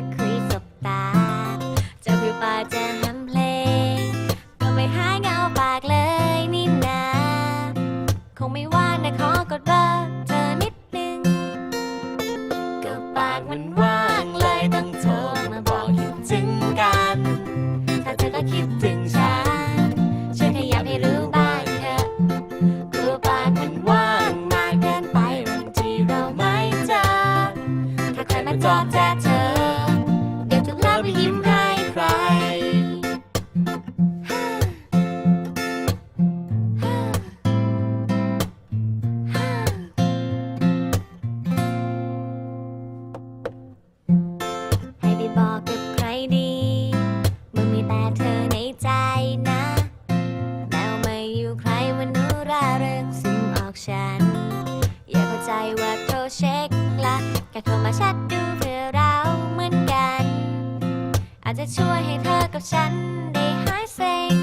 put. แค่โทรมาแชทดูเพื่อเราเหมือนกัน อาจจะช่วยให้เธอกับฉันได้หายเซ็ง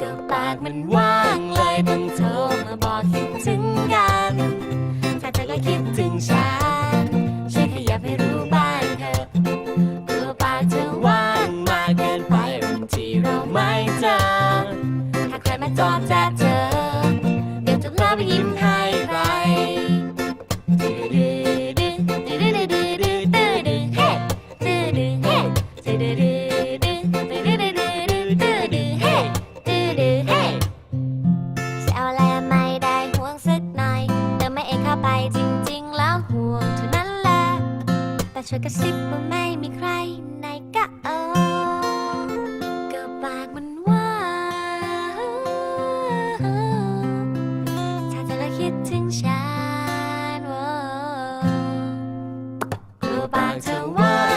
ก็ปากมันว่างเลยต้องโทรมาบอกคิดถึงกัน ถ้าเธอก็คิดถึงฉันช่วยขยับให้รู้บ้างเถอะกลัวปากเธอว่างมากเกินไปบางทีเราไม่เจอถ้าใครมาจอดแจ๊เธอเดี๋ยวจะพาไปยิ้ม ธอกระซิบว่าไม่มีใครในก็เออก็ปากมันว่าถ้าเธอละคิดถึงฉันโอ้ก็ปากเธอว่า